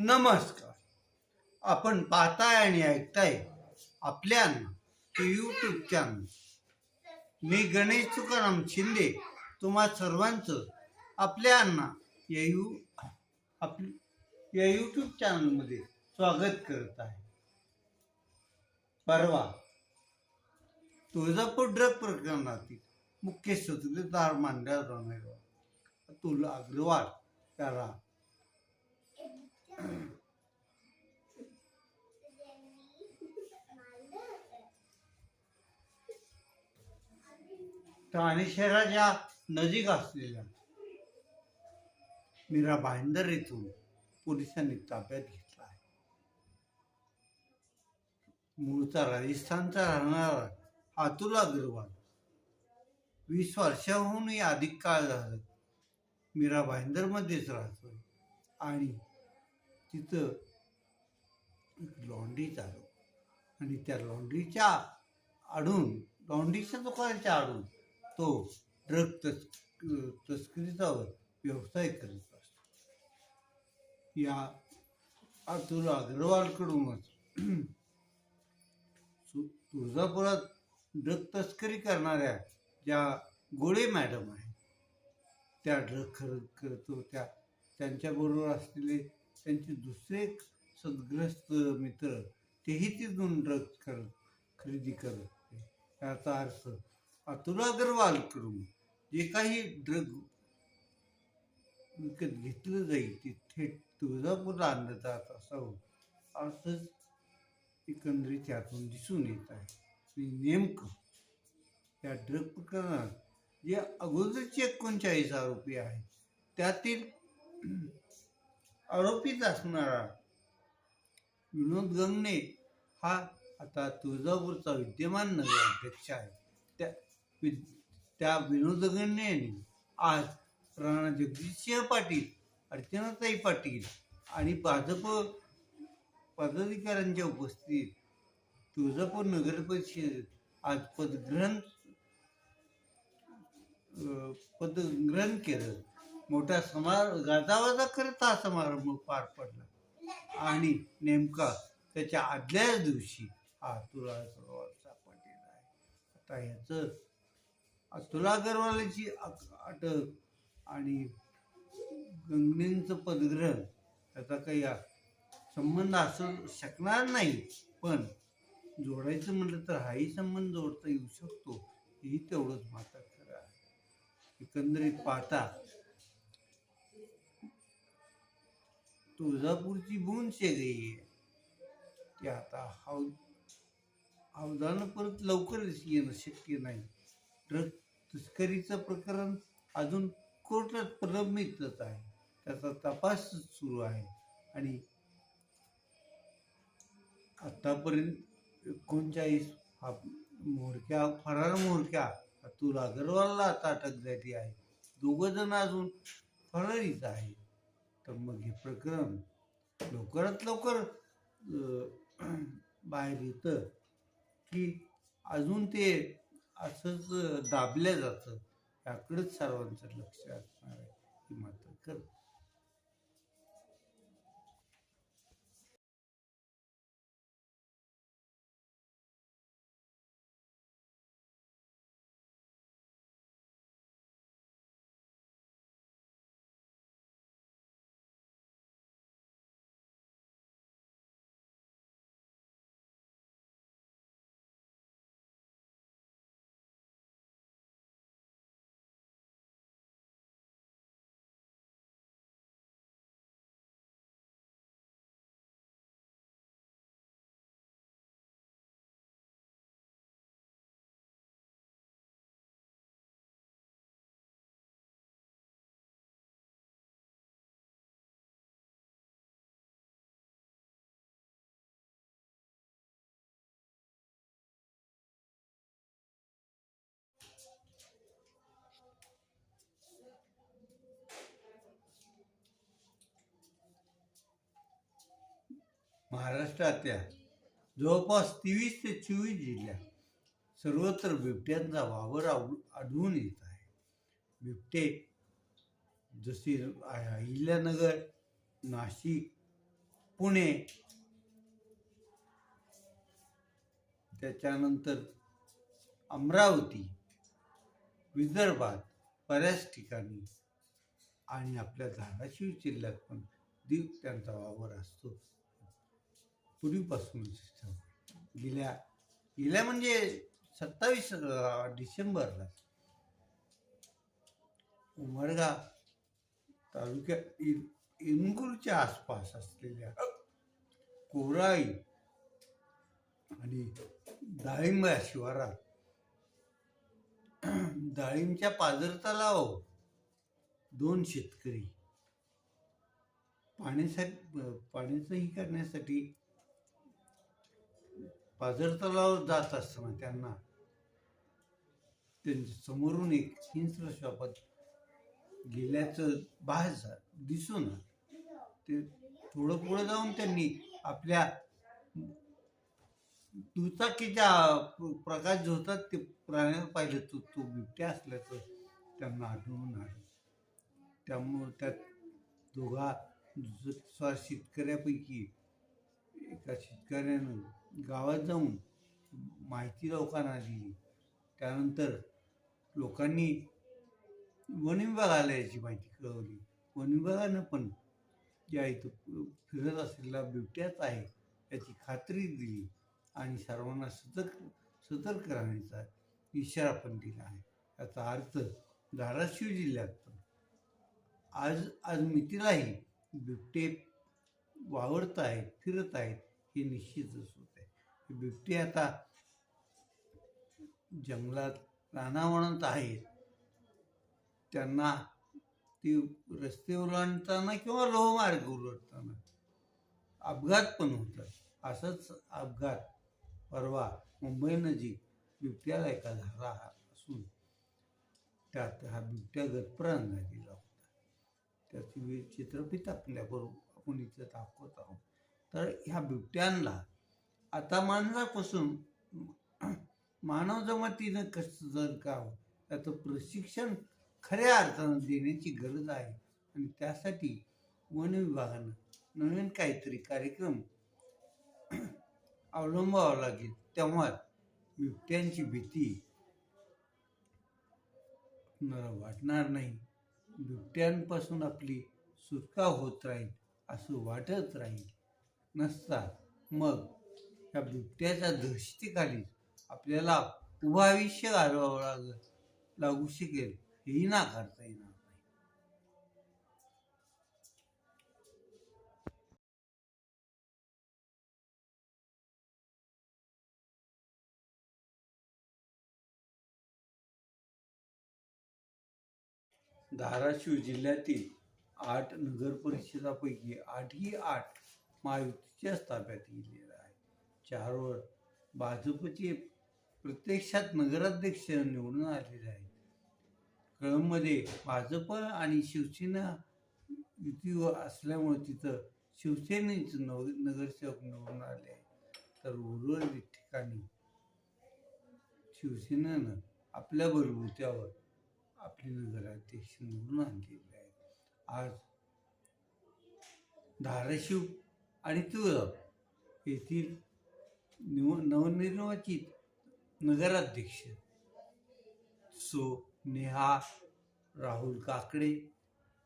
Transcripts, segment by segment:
नमस्कार. आपण पाहताय आणि ऐकताय आपल्या यूट्यूब चॅनल मी गणेश तुकाराम शिंदे. तुम्हा सर्वांचं आपल्या अण्णा या यू आप या यूट्यूब चॅनलमध्ये स्वागत करत आहे. परवा तुळजापूर ड्रग प्रकरणातील मुख्य सूत्रधार मांडला जाणार अतुल अग्रवाल त्याला ठाणे शहराच्या नजीक असलेल्या मीरा भाईंदर येथून पोलिसांनी ताब्यात घेतला आहे. मूळचा राजस्थानचा राहणारा अतुल अग्रवाल वीस वर्षाहूनही अधिक काळ झालं मीरा भाईंदरमध्येच राहतोय आणि तिथं एक लॉन्ड्री चालू. आणि त्या लॉन्ड्रीच्या आडून लॉन्ड्रीच्या दुकानाच्या आडून तो ड्रग तस् तस्करीचा व्यवसाय करत असतो. या अतुल अग्रवालकडूनच तुळजापुरात ड्रग तस्करी करणाऱ्या ज्या गोळे मॅडम आहेत त्या ड्रग खर करतो होत्या त्यांच्याबरोबर असलेले त्यांचे दुसरे सद्ग्रस्त सदग्रस्त मित्र तेही तिथून ड्रग करत खरेदी करत. होते याचा अर्थ अतुल अग्रवालकडून जे काही ड्रग विकत घेतलं जाईल ते थेट तुळजापूरला आणलं जात असावं अर्थच एकंदरीत यातून दिसून येत आहे. नेमकं या ड्रग प्रकरणात जे अगोदरचे एकोणचाळीस आरोपी आहेत त्यातील आरोपीत असणारा. विनोद गंगणे हा आता तुळजापूरचा विद्यमान नगराध्यक्ष आहे. त्या वि त्या विनोद गंगणे यांनी आज राणा जगदीशसिंह पाटील अर्चनाताई पाटील आणि भाजप पदाधिकाऱ्यांच्या उपस्थितीत तुळजापूर नगर परिषदेत आज पदग्रहण पदग्रहण केलं. मोठा समार गाजावाजा करत हा समारंभ पार पडला. आणि नेमका त्याच्या आदल्याच दिवशी हा तुला अग्रवाल सापडलेला आहे. आता ह्याचं अतुल अग्रवालाची अटक आणि गंगणींचं पदग्रहण त्याचा काही संबंध असू शकणार नाही. पण जोडायचं म्हटलं तर हाही संबंध जोडता येऊ शकतो हेही तेवढंच मात्र खरं आहे. एकंदरीत पाहता तुळजापूरची बून शेगडी आहे ती आता हाव हौदानं परत लवकरच येणं शक्य नाही. ड्रग तस्करीचं प्रकरण अजून कोर्टात प्रलंबितच आहे. त्याचा तपास सुरू आहे. आणि आतापर्यंत एकोणचाळीस हा मोहरक्या फरार मोहरक्या अतुल अग्रवालला आता अटक झाली आहे. दोघं जण अजून फरारीच आहे तर मग हे प्रकरण लवकरात लवकर बाहेर येतं की अजून ते असंच दाबलं जातं. याकडेच सर्वांचं लक्ष असणार आहे. ही मात्र करतं महाराष्ट्रातल्या जवळपास तेवीस ते चोवीस जिल्ह्यात सर्वत्र बिबट्यांचा वावर आव- आढळून येत आहे. बिबटे जसे अहिल्यानगर नाशिक पुणे त्याच्यानंतर अमरावती विदर्भात बऱ्याच ठिकाणी आणि आपल्या धाराशिव जिल्ह्यात पण दीव त्यांचा वावर असतो. पूर्वीपासूनच गेल्या गेल्या म्हणजे सत्तावीस डिसेंबरला. उमरगा तालुक्यात इन- आसपास असलेल्या कोराई आणि डाळिंब या शिवारात डाळिंबच्या पाजर तलाव दोन शेतकरी. पाण्यासाठी पाण्याचंही करण्यासाठी पाझर तलाव जात असताना त्यांना त्यांच्या समोरून एक हिंस्र शपथ गेल्याचं बाहेर झा- दिसून ते थोडं पुढे जाऊन त्यांनी आपल्या दुचाकीच्या प्रकाश जो होता ते प्राण्याला पाहिलं तो तो बिबट्या असल्याचं त्यांना आढळून आलं. त्यामुळं त्यात दोघा दुसऱ्या शेतकऱ्यापैकी एका शेतकऱ्यानं गावात जाऊन माहिती लोकांना दिली त्यानंतर लोकांनी वन विभागाला याची माहिती कळवली. वन विभागानं पण ज्या इथं फिरत असलेला बिबट्याच आहे याची खात्री दिली आणि सर्वांना सतर्क सतर्क राहण्याचा इशारा पण दिला आहे. याचा अर्थ धाराशिव जिल्ह्यात पण आज आज मितीलाही बिबटे वावरत आहेत फिरत आहेत हे निश्चितच होतं. बिबटी आता जंगलात रानावणत आहेत. त्यांना ती रस्ते ओलांडताना किंवा लोहमार्ग उलटताना अपघात पण होतात. असंच अपघात परवा मुंबई नजीक बिबट्याला एका झाला असून त्यात हा बिबट्या गतप्रांना गेला होता. त्याची वे- चित्रफित आपल्याबरोबर आपण इथं दाखवत आहोत. तर ह्या बिबट्यांना आता माणसापासून मानव जमातीनं कसं जर का हो, त्याचं प्रशिक्षण खऱ्या अर्थानं देण्याची गरज आहे. आणि त्यासाठी वन विभागानं नवीन काहीतरी कार्यक्रम अवलंबावा लागेल. तेव्हा बिबट्यांची भीती वाटणार नाही. बिबट्यांपासून आपली सुटका होत राहील असं वाटत राहील. नसता मग त्या बिबट्याच्या दहशतीखाली आपल्याला उभं आयुष्य घालवावं लाग लागू शकेल. हेही नाकारता येणार नाही. धाराशिव जिल्ह्यातील आठ नगर परिषदापैकी आठही आठ महायुतीच्या ताब्यात गेली चारोळ. चारवर भाजपचे प्रत्यक्षात नगराध्यक्ष निवडून आलेले आहेत. कळंबमध्ये भाजप आणि शिवसेना युती असल्यामुळे तिथं शिवसेनेचं नव नगरसेवक निवडून आले आहे तर उर्वरित ठिकाणी शिवसेनेनं आपल्या बलबुत्यावर आपले नगराध्यक्ष निवडून आणलेले आहेत. आज धाराशिव आणि तुळजापूर येथील निव नवनिर्वाचित नगराध्यक्ष. सो नेहा राहुल काकडे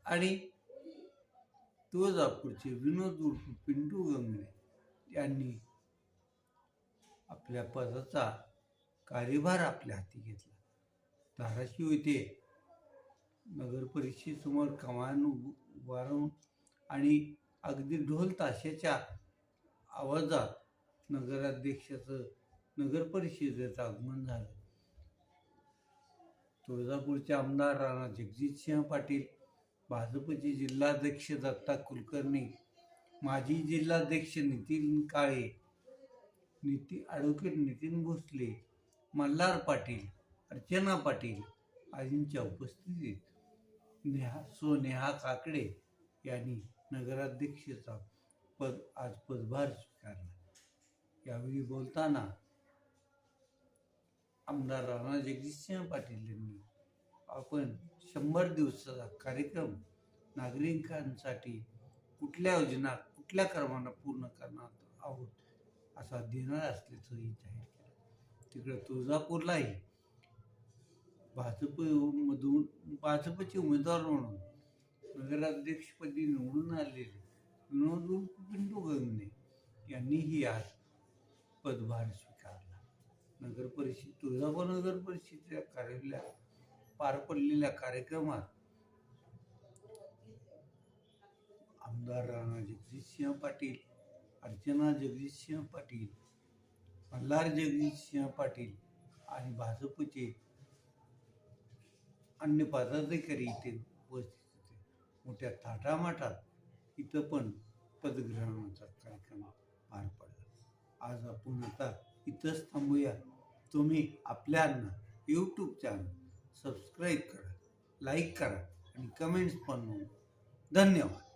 आणि तुळजापूरचे विनोद उर्फ पिंटू गंगणे यांनी आपल्या पदाचा कार्यभार आपल्या हाती घेतला. धाराशिव येथे नगर परिषदेसमोर कमान उभ- उभारून आणि अगदी ढोल ताशाच्या आवाजात नगराध्यक्षाचं नगर परिषदेचं आगमन झालं. तुळजापूरचे आमदार राणा जगजितसिंह पाटील भाजपचे जिल्हाध्यक्ष दत्ता कुलकर्णी माजी जिल्हाध्यक्ष नितीन काळे निती ॲडव्होकेट नितीन भोसले मल्हार पाटील अर्चना पाटील आदींच्या उपस्थितीत नेहा सो नेहा काकडे यांनी नगराध्यक्षाचा पद आज पदभार स्वीकारला. यावेळी बोलताना आमदार राणा जगजितसिंह पाटील यांनी आपण शंभर दिवसाचा कार्यक्रम नागरिकांसाठी कुठल्या योजना कुठल्या मोठ्या पूर्ण करणार आहोत असा देणार असल्याचंही जाहीर केलं. तिकडे तुळजापूरलाही भाजपमधून भाजपचे उमेदवार म्हणून नगराध्यक्षपदी निवडून आलेले विनोद पिंटू गंगणे यांनीही आज पदभार स्वीकारला. नगर परिषद तुळजापूर नगर परिषदेच्या कार्यालयात पार पडलेल्या कार्यक्रमात आमदार राणा जगजितसिंह पाटील अर्चना जगजितसिंह पाटील मल्हार जगजितसिंह पाटील आणि भाजपचे अन्य पदाधिकारी इथे उपस्थित होते. मोठ्या थाटामाटात इथं पण पदग्रहणाचा कार्यक्रम आज आपण आता इथंच थांबूया. तुम्ही आपल्यांना यूट्यूब चॅनल सबस्क्राईब करा लाईक करा आणि कमेंट्स पण धन्यवाद.